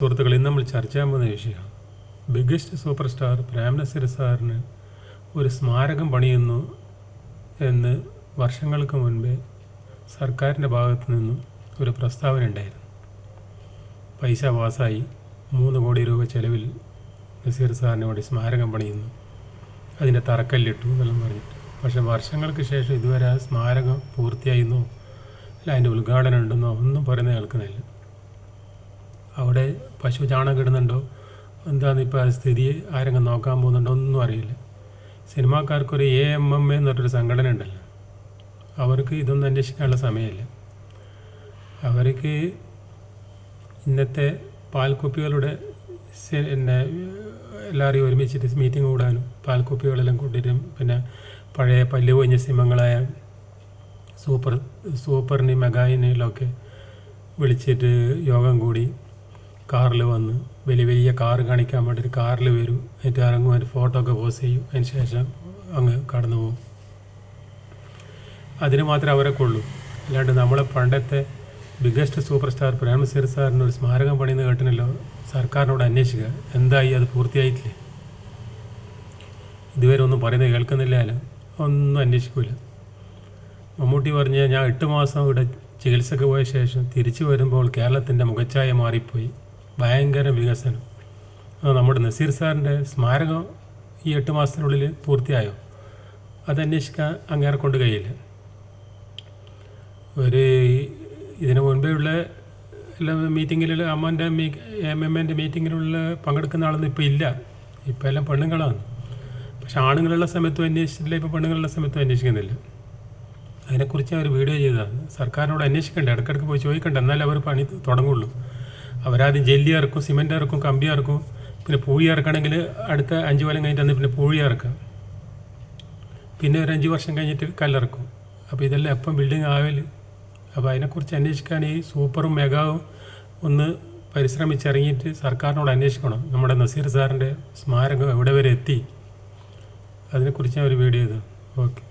സുഹൃത്തുക്കൾ ഇന്ന് നമ്മൾ ചർച്ച ചെയ്യാൻ പോകുന്ന വിഷയമാണ് ബിഗ്ഗസ്റ്റ് സൂപ്പർ സ്റ്റാർ പ്രേം സാറിന് ഒരു സ്മാരകം പണിയുന്നു എന്ന് വർഷങ്ങൾക്ക് മുൻപേ സർക്കാരിന്റെ ഭാഗത്തു നിന്നും ഒരു പ്രസ്താവന ഉണ്ടായിരുന്നു. പൈസ പാസ്സായി മൂന്ന് കോടി രൂപ ചെലവിൽ നസീർ സാറിന് വേണ്ടി സ്മാരകം പണിയുന്നു. അതിന്റെ തറക്കല്ലിട്ടു എന്നെല്ലാം പറഞ്ഞിട്ട്. പക്ഷേ വർഷങ്ങൾക്ക് ശേഷം ഇതുവരെ ആ സ്മാരകം പൂർത്തിയായിരുന്നോ അല്ല അതിന്റെ ഉദ്ഘാടനം ഉണ്ടെന്നോ ഒന്നും പറയുന്നത് കേൾക്കുന്നില്ല. അവിടെ പശു ചാണകം ഇടുന്നുണ്ടോ എന്താണെന്ന് ഇപ്പോൾ സ്ഥിതി ആരെങ്കിലും നോക്കാൻ പോകുന്നുണ്ടോ ഒന്നും അറിയില്ല. സിനിമാക്കാർക്കൊരു എ എം എം എ എന്ന് പറഞ്ഞൊരു സംഘടന ഉണ്ടല്ലോ. അവർക്ക് ഇതൊന്നും അന്വേഷിക്കാനുള്ള സമയമില്ല. അവർക്ക് ഇന്നത്തെ പാൽക്കുപ്പികളുടെ പിന്നെ എല്ലാവരെയും ഒരുമിച്ചിട്ട് മീറ്റിംഗ് കൂടാനും പാൽക്കുപ്പികളെല്ലാം കൂട്ടിയിട്ട് പിന്നെ പഴയ പല്ല് കൊഞ്ഞ സിനിമകളായ സൂപ്പർ സൂപ്പറിനെ മെഗായിനെയൊക്കെ വിളിച്ചിട്ട് യോഗം കൂടി കാറിൽ വന്ന് വലിയ വലിയ കാറ് കാണിക്കാൻ വേണ്ടിയിട്ട് കാറിൽ വരും. എന്നിട്ട് ഇറങ്ങും അതിന്റെ ഫോട്ടോ ഒക്കെ പോസ്റ്റ് ചെയ്യും. അതിന് ശേഷം അങ്ങ് കടന്നു പോകും. അതിന് മാത്രമേ അവരെ കൊള്ളൂ. അല്ലാണ്ട് നമ്മളെ പണ്ടത്തെ ബിഗ്ഗസ്റ്റ് സൂപ്പർ സ്റ്റാർ പ്രേമസീർ സാറിന് ഒരു സ്മാരകം പണിയെന്ന് കേട്ടിനല്ലോ? സർക്കാരിനോട് അന്വേഷിക്കുക. എന്തായി? അത് പൂർത്തിയായിട്ടില്ലേ? ഇതുവരെ ഒന്നും പറയുന്നത് കേൾക്കുന്നില്ല ഒന്നും അന്വേഷിക്കൂല. മമ്മൂട്ടി പറഞ്ഞ ഞാൻ എട്ട് മാസം ഇവിടെ ചികിത്സക്ക് പോയ ശേഷം തിരിച്ചു വരുമ്പോൾ കേരളത്തിന്റെ മുഖച്ഛായ മാറിപ്പോയി. ഭയങ്കര വികസനം. നമ്മുടെ നസീർ സാറിന്റെ സ്മാരകം ഈ എട്ട് മാസത്തിനുള്ളിൽ പൂർത്തിയായോ? അതന്വേഷിക്കാൻ അങ്ങേറെ കൊണ്ട് കഴിയില്ല. ഒരു ഇതിന് ഉള്ള എല്ലാ മീറ്റിങ്ങിൽ അമ്മന്റെ മീ എം എം എന്റെ മീറ്റിങ്ങിലുള്ള പങ്കെടുക്കുന്ന ആളൊന്നും ഇപ്പോൾ ഇല്ല. ഇപ്പോൾ എല്ലാം പെണ്ണുങ്ങളാണ്. പക്ഷെ ആണുങ്ങളുള്ള സമയത്തും അന്വേഷിച്ചിട്ടില്ല ഇപ്പോൾ പെണ്ണുങ്ങളുള്ള സമയത്തും അന്വേഷിക്കുന്നില്ല. അതിനെക്കുറിച്ച് അവർ വീഡിയോ ചെയ്തതാണ്. സർക്കാരിനോട് അന്വേഷിക്കേണ്ട ഇടയ്ക്കിടയ്ക്ക് പോയി ചോദിക്കണ്ട. എന്നാലേ അവർ പണി തുടങ്ങുള്ളൂ. അവരാദ്യം ജെല്ലി ഇറക്കും സിമെന്റ് ഇറക്കും കമ്പി ഇറക്കും പിന്നെ പൂഴി ഇറക്കണമെങ്കിൽ അടുത്ത അഞ്ച് കൊല്ലം കഴിഞ്ഞിട്ട് പിന്നെ പൂഴി ഇറക്കാം പിന്നെ ഒരു അഞ്ച് വർഷം കഴിഞ്ഞിട്ട് കല്ലിറക്കും. അപ്പോൾ ഇതെല്ലാം എപ്പം ബിൽഡിംഗ് ആവൽ അപ്പോൾ അതിനെക്കുറിച്ച് അന്വേഷിക്കാൻ ഈ സൂപ്പറും മെഗാവും ഒന്ന് പരിശ്രമിച്ചിറങ്ങിയിട്ട് സർക്കാരിനോട് അന്വേഷിക്കണം. നമ്മുടെ നസീർ സാറിന്റെ സ്മാരകം എവിടെ വരെ എത്തി? അതിനെക്കുറിച്ച് ഞാൻ ഒരു വീഡിയോ ചെയ്തു. ഓക്കെ.